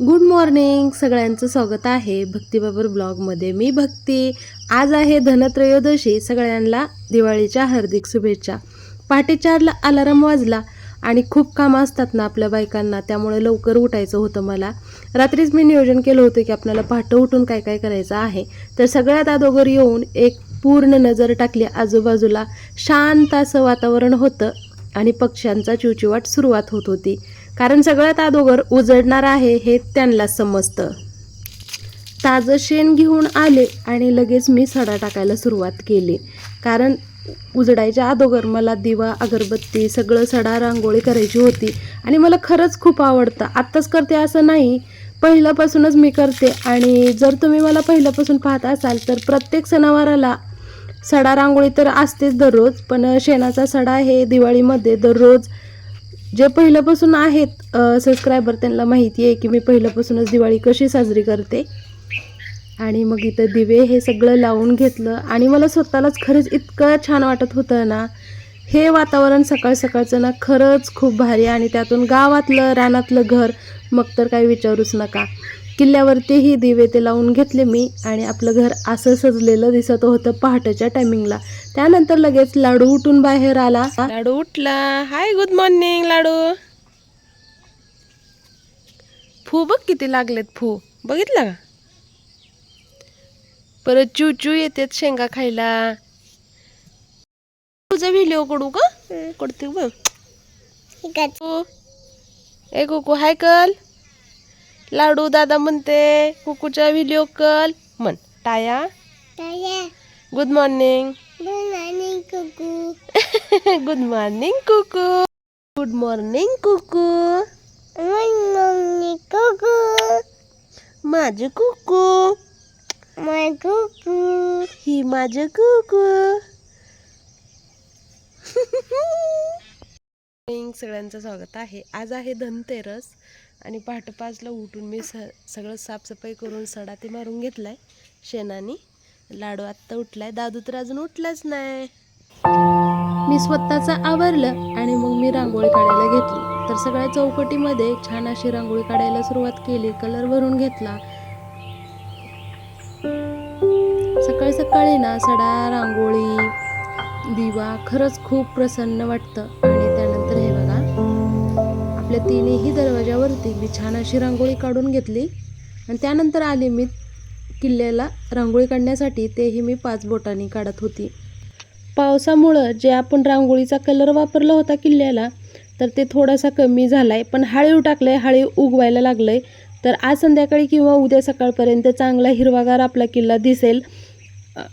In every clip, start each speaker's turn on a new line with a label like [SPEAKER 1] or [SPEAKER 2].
[SPEAKER 1] Good morning सगळ्यांचं स्वागत आहे भक्तीबाबर ब्लॉगमध्ये. मी भक्ती. आज आहे धनत्रयोदशी. सगळ्यांना दिवाळीच्या हार्दिक शुभेच्छा. पहाटे चारला अलाराम वाजला आणि खूप कामं असतात ना आपल्या बायकांना त्यामुळे लवकर उठायचं होतं मला. रात्रीच मी नियोजन केलं होतं की आपल्याला पहाटं उठून काय काय करायचं आहे. तर सगळ्यात अगोदर येऊन एक पूर्ण नजर टाकली आजूबाजूला. शांत असं वातावरण होतं आणि पक्ष्यांचा चिवचिवाट सुरुवात होत होती. कारण सगळ्यात अगोदर उजडणार आहे हे त्यांना समजतं. ताजं शेण घेऊन आले आणि लगेच मी सडा टाकायला सुरुवात केली. कारण उजडायच्या अगोदर मला दिवा अगरबत्ती सगळं सडा रांगोळी करायची होती आणि मला खरंच खूप आवडतं. आत्ताच करते असं नाही पहिल्यापासूनच मी करते आणि जर तुम्ही मला पहिल्यापासून पाहत असाल तर प्रत्येक सणावाराला सडा रांगोळी तर असतेच दररोज पण शेणाचा सडा हे दिवाळीमध्ये दररोज जे पहिल्यापासून आहेत सबस्क्रायबर त्यांना माहिती आहे की मी पहिल्यापासूनच दिवाळी कशी साजरी करते. आणि मग इथं दिवे हे सगळं लावून घेतलं. आणि मला स्वतःलाच खरंच इतकं छान वाटत होतं ना हे वातावरण सकाळ सकाळचं ना खरंच खूप भारी आणि त्यातून गावातलं रानातलं घर मग तर काही विचारूच नका. किल्ल्यावरतीही दिवे ते लावून घेतले मी आणि आपलं घर असं सजलेलं दिसत होतं पहाटेच्या टायमिंगला त्यानंतर लगेच लाडू उठून बाहेर आला. लाडू उठला. हाय गुड मॉर्निंग लाडू. फू बघ किती लागलेत फू. बघितलं का? परत चू चू येतात शेंगा खायला. तुझा व्हिडिओ कडू का? कडते बघ. ए कुकू हाय कल. लाडू दादा म्हणते कुकूचा व्हिडिओ कल म्हण टाया? Good morning good morning Kuku. Good morning Kuku. माझं कुकू. ही माझं कुकू. मॉर्निंग सगळ्यांचं स्वागत आहे. आज आहे धनतेरस. आणि पहाटे पाचला उठून मी स सगळं साफसफाई करून सडा ते मारून घेतलाय शेणाने. लाडू आत्ता उठलाय. दादू तर अजून उठलाच नाही. मी स्वतःचं आवरलं आणि मग मी रांगोळी काढायला घेतली. तर सगळ्या चौकटीमध्ये छान अशी रांगोळी काढायला सुरुवात केली. कलर भरून घेतला. सकाळी सकाळी ना सडा रांगोळी दिवा खरंच खूप प्रसन्न वाटतं. आपल्या तिन्ही दरवाजावरती मी छान अशी रांगोळी काढून घेतली. आणि त्यानंतर आले मी किल्ल्याला रांगोळी काढण्यासाठी. तेही मी पाच बोटांनी काढत होती. पावसामुळं जे आपण रांगोळीचा कलर वापरला होता किल्ल्याला तर ते थोडासा कमी झाला आहे पण हळीव आहे हळीव उगवायला लागलं आहे तर आज संध्याकाळी किंवा उद्या सकाळपर्यंत चांगला हिरवागार आपला किल्ला दिसेल.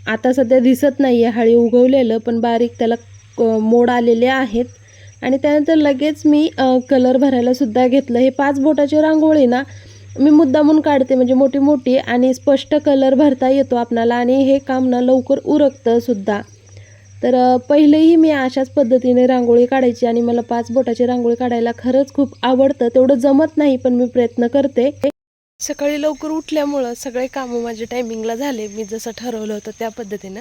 [SPEAKER 1] आता सध्या दिसत नाही आहे हळी उगवलेलं पण बारीक त्याला क- मोड आलेले आहेत. आणि त्यानंतर लगेच मी कलर भरायला सुद्धा घेतलं. हे पाच बोटाची रांगोळी ना मी मुद्दामून काढते. म्हणजे मोठी मोठी आणि स्पष्ट कलर भरता येतो आपणाला आणि हे काम ना लवकर उरकतं सुद्धा. तर पहिलेही मी अशाच पद्धतीने रांगोळी काढायची आणि मला पाच बोटाची रांगोळी काढायला खरंच खूप आवडतं. तेवढं जमत नाही पण मी प्रयत्न करते. सकाळी लवकर उठल्यामुळं सगळे कामं माझ्या टायमिंगला झाले. मी जसं ठरवलं होतं त्या पद्धतीनं.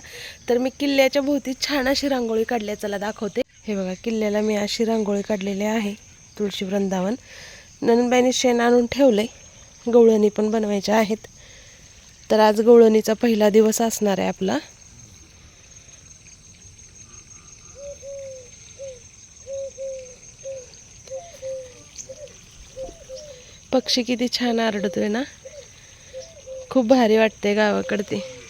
[SPEAKER 1] तर मी किल्ल्याच्या भोवती छान अशी रांगोळी काढल्या. चला दाखवते. हे बघा किल्ल्याला मी अशी रांगोळी काढलेली आहे. तुळशी वृंदावन. नंदबाईने शेण आणून ठेवलंय. गवळणी पण बनवायच्या आहेत. तर आज गवळणीचा पहिला दिवस असणार आहे आपला. पक्षी किती छान आरडतोय ना? खूप भारी वाटते गावाकडे ते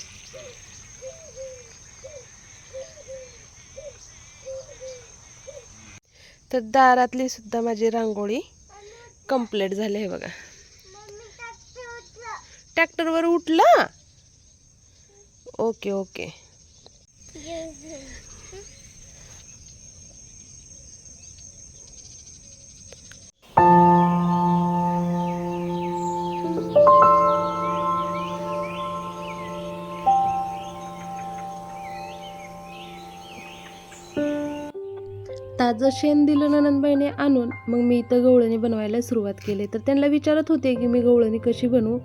[SPEAKER 1] तर दारातली सुद्धा माझी रांगोळी कंप्लीट झाली आहे बघा. ट्रॅक्टरवर उठला? ओके ओके ताजं शेण दिलं ननंदबाईने आणून मग मी इथं गवळणी बनवायला सुरुवात केली. तर त्यांना विचारत होते की मी गवळणी कशी बनवू?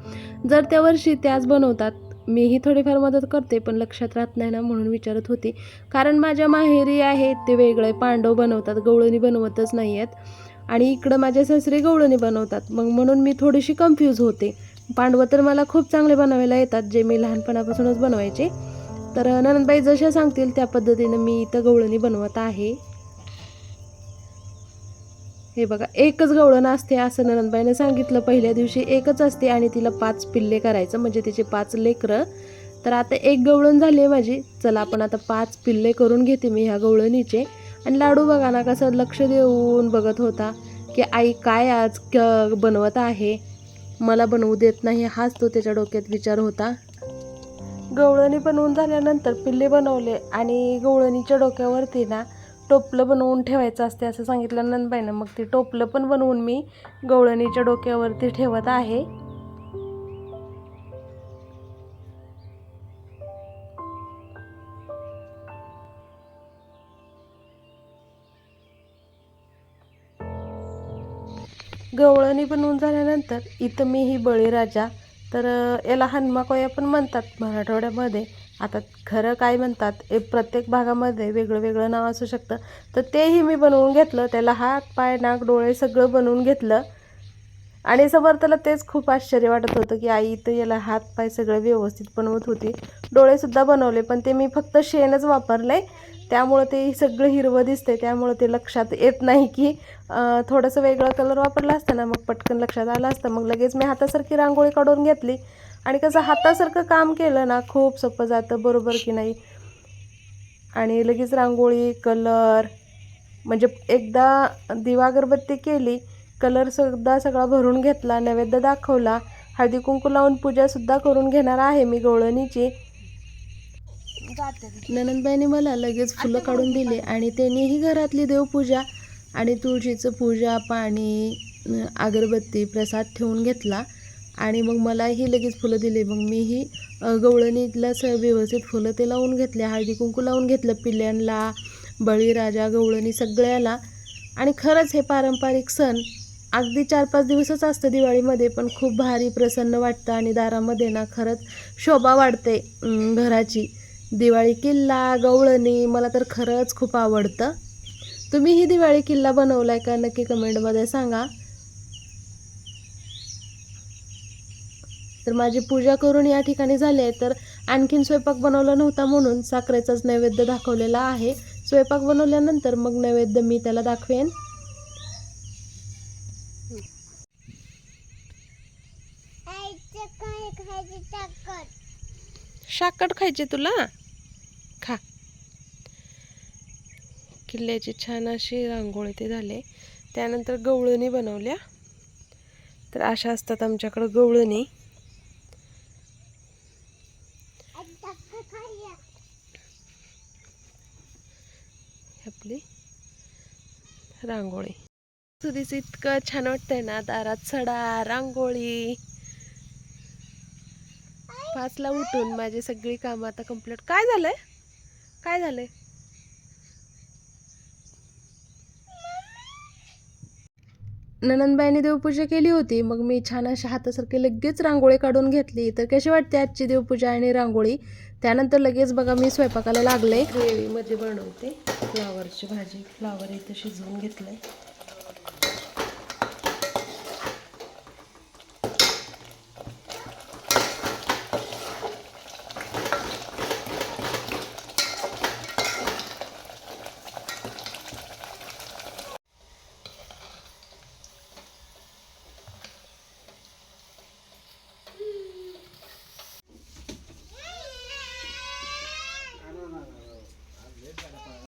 [SPEAKER 1] जर त्या वर्षी त्याच बनवतात मीही थोडीफार मदत करते पण लक्षात राहत नाही ना म्हणून विचारत होती. कारण माझ्या माहेरी आहेत ते वेगळे पांडव बनवतात गवळणी बनवतच नाही आहेत आणि इकडं माझ्या सासरे गवळणी बनवतात मग म्हणून मी थोडीशी कन्फ्यूज होते. पांडवं तर मला खूप चांगले बनवायला येतात जे मी लहानपणापासूनच बनवायचे. तर ननंदबाई जशा सांगतील त्या पद्धतीनं मी इथं गवळणी बनवत आहे. हे बघा एकच गवळण असते असं ननंदबाईने सांगितलं. पहिल्या दिवशी एकच असते आणि तिला पाच पिल्ले करायचं म्हणजे तिचे पाच लेकरं. तर आता एक गवळण झाली आहे माझी. चला आपण आता पाच पिल्ले करून घेते मी ह्या गवळणीचे. आणि लाडू बघा ना कसं लक्ष देऊन बघत होता की आई काय आज क बनवत आहे. मला बनवू देत नाही हाच तो त्याच्या डोक्यात विचार होता. गवळणी बनवून झाल्यानंतर पिल्ले बनवले आणि गवळणीच्या डोक्यावरती ना टोपलं बनवून ठेवायचं असते असं सांगितलं नंदबाईनं. मग ते टोपलं पण बनवून मी गवळणीच्या डोक्यावरती ठेवत आहे. गवळणी बनवून झाल्यानंतर इथं मी ही बळीराजा तर याला याला हनुमाकोया पण म्हणतात मराठवाड्यामध्ये. आता खरं काय म्हणतात हे प्रत्येक भागामध्ये वेगळं वेगळं नाव असू शकतं. तर तेही मी बनवून घेतलं त्याला हात पाय नाक डोळे सगळं बनवून घेतलं. आणि समर्थला तेच खूप आश्चर्य वाटत होतं की आई इथं याला हात पाय सगळं व्यवस्थित बनवत होती. डोळेसुद्धा बनवले पण ते मी फक्त शेणच वापरले त्यामुळं ते सगळं हिरवं दिसते त्यामुळं ते लक्षात येत नाही की थोडंसं वेगळं कलर वापरला असतं ना मग पटकन लक्षात आलं असतं. मग लगेच मी हातासारखी रांगोळी काढून घेतली. आणि कसं हातासारखं काम केलं ना खूप सोपं जातं बरोबर की नाही? आणि लगेच रांगोळी कलर म्हणजे एकदा दिवा अगरबत्ती केली कलरसुद्धा सगळा भरून घेतला नैवेद्य दाखवला हळदी कुंकू लावून पूजासुद्धा करून घेणार आहे मी गवळणीची. ननंदबाईने मला लगेच फुलं काढून दिली आणि त्यांनीही घरातली देवपूजा आणि तुळशीचं पूजा पाणी अगरबत्ती प्रसाद ठेवून घेतला. आणि मग मलाही लगेच फुलं दिली. मग मीही अं, गवळणीतला स व्यवस्थित फुलं ते लावून घेतले. हळदी कुंकू लावून घेतलं. पिल्ल्यांना बळीराजा गवळणी सगळ्याला. आणि खरंच हे पारंपरिक सण अगदी चार पाच दिवसच असतं दिवाळीमध्ये पण खूप भारी प्रसन्न वाटतं आणि दारामध्ये ना खरंच शोभा वाढते घराची. दिवाळी किल्ला गवळणी मला तर खरंच खूप आवडतं. तुम्हीही दिवाळी किल्ला बनवला आहे का? नक्की कमेंटमध्ये सांगा. तर माझी पूजा करून या ठिकाणी झाली आहे. तर आणखीन स्वयंपाक बनवला नव्हता म्हणून साखरेचाच नैवेद्य दाखवलेला आहे. स्वयंपाक बनवल्यानंतर मग नैवेद्य मी त्याला दाखवेन. शाकट खायचे तुला? खा. किल्ल्याची छान अशी रांगोळी ते झाले. त्यानंतर गवळणी बनवल्या. तर अशा असतात आमच्याकडं गवळणी आपली रांगोळी. सुधीच इतकं छान वाटतंय ना दारात सडा रांगोळी. पाचला उठून माझी सगळी कामं आता कंप्लीट काय झालंय? काय झालंय? ननंदबाईने देवपूजा केली होती. मग मी छान अशा हातासारखी लगेच रांगोळी काढून घेतली. तर कशी वाटते आजची देवपूजा आणि रांगोळी? त्यानंतर लगेच बघा मी स्वयंपाकाला लागले. ग्रेव्हीमध्ये बनवते. फ्लावरची भाजी. फ्लावर इथं शिजवून घेतलंय.